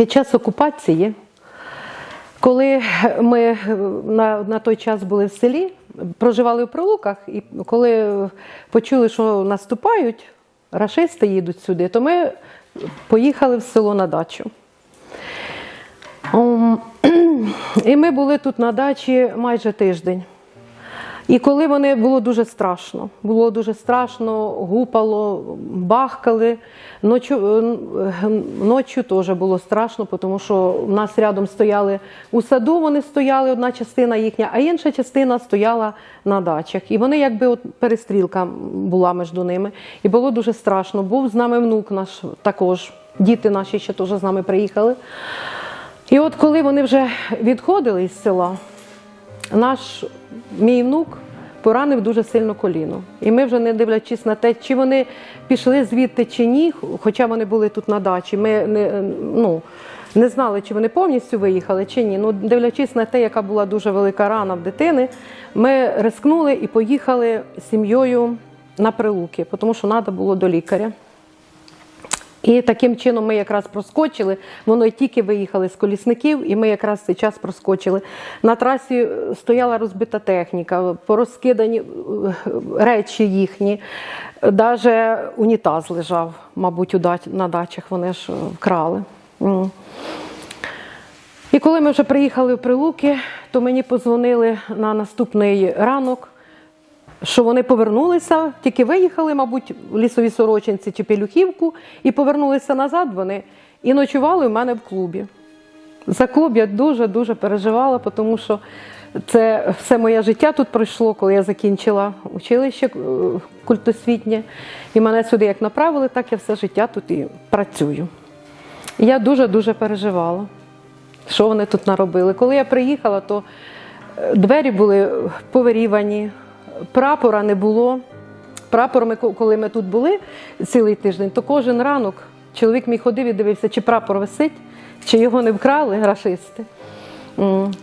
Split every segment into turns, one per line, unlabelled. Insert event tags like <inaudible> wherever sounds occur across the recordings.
Під час окупації, коли ми на, на той час були в селі, проживали в прилуках, і коли почули, що наступають, рашисти їдуть сюди, то ми поїхали в село на дачу. <clears throat> І ми були тут на дачі майже тиждень. І коли вони було дуже страшно, було дуже страшно, гупало, бахкали. Ночі, ночі теж було страшно, тому що в нас рядом стояли у саду, вони стояли, одна частина їхня, а інша частина стояла на дачах. І вони якби от перестрілка була між ними. І було дуже страшно. Був з нами внук наш також, діти наші ще теж з нами приїхали. І от коли вони вже відходили із села, наш мій внук поранив дуже сильно коліно. І ми вже не дивлячись на те, чи вони пішли звідти чи ні, хоча вони були тут на дачі. Ми не, ну, не знали, чи вони повністю виїхали, чи ні. Ну, дивлячись на те, яка була дуже велика рана в дитини, ми рискнули і поїхали з сім'єю на прилуки, тому що треба було до лікаря. І таким чином ми якраз проскочили. Воно тільки виїхали з колісників, і ми якраз цей час проскочили. На трасі стояла розбита техніка, порозкидані е, речі їхні. Навіть унітаз лежав, мабуть, на дачах вони ж е, вкрали. І коли ми вже приїхали в Прилуки, то мені позвонили на наступний ранок що вони повернулися, тільки виїхали, мабуть, в лісові сорочинці чи Пелюхівку, і повернулися назад вони і ночували в мене в клубі. За клуб я дуже-дуже переживала, тому що це все моє життя тут пройшло, коли я закінчила училище е, культосвітнє. І мене сюди як направили, так я все життя тут і працюю. Я дуже-дуже переживала, що вони тут наробили. Коли я приїхала, то е, двері були повирівані, прапора не було. Прапор, ми, коли ми тут були цілий тиждень, то кожен ранок чоловік мій ходив і дивився, чи прапор висить, чи його не вкрали рашисти.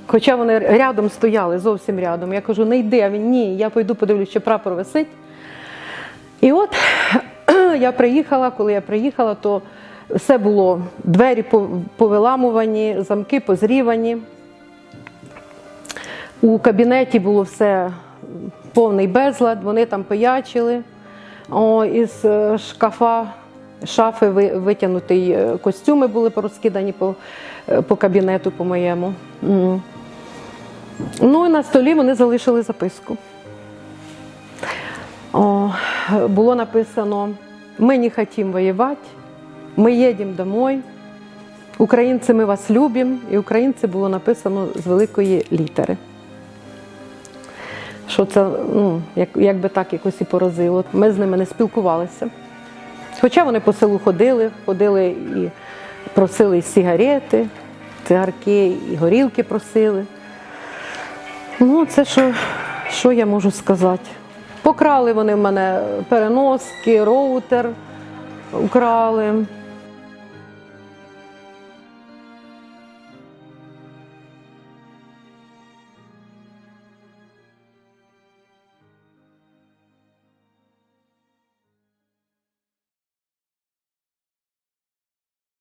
Хоча вони рядом стояли, зовсім рядом. Я кажу, не йди, а він ні, я пойду подивлюсь, чи прапор висить. І от <clears throat> я приїхала, коли я приїхала, то все було, двері повиламувані, замки позрівані. У кабінеті було все повний безлад, вони там пиячили. О, із е, шкафа, шафи ви- витягнуті е, костюми були порозкидані по, е, по кабінету по моєму. Ну і на столі вони залишили записку. О, було написано: ми не хотим воювати, ми їдемо домой. Українці, ми вас любимо. І українці було написано з великої літери що це ну, як, якби так якось і поразило. Ми з ними не спілкувалися. Хоча вони по селу ходили, ходили і просили і сигарети, цигарки, і горілки просили. Ну, це що, що я можу сказати? Покрали вони в мене переноски, роутер украли.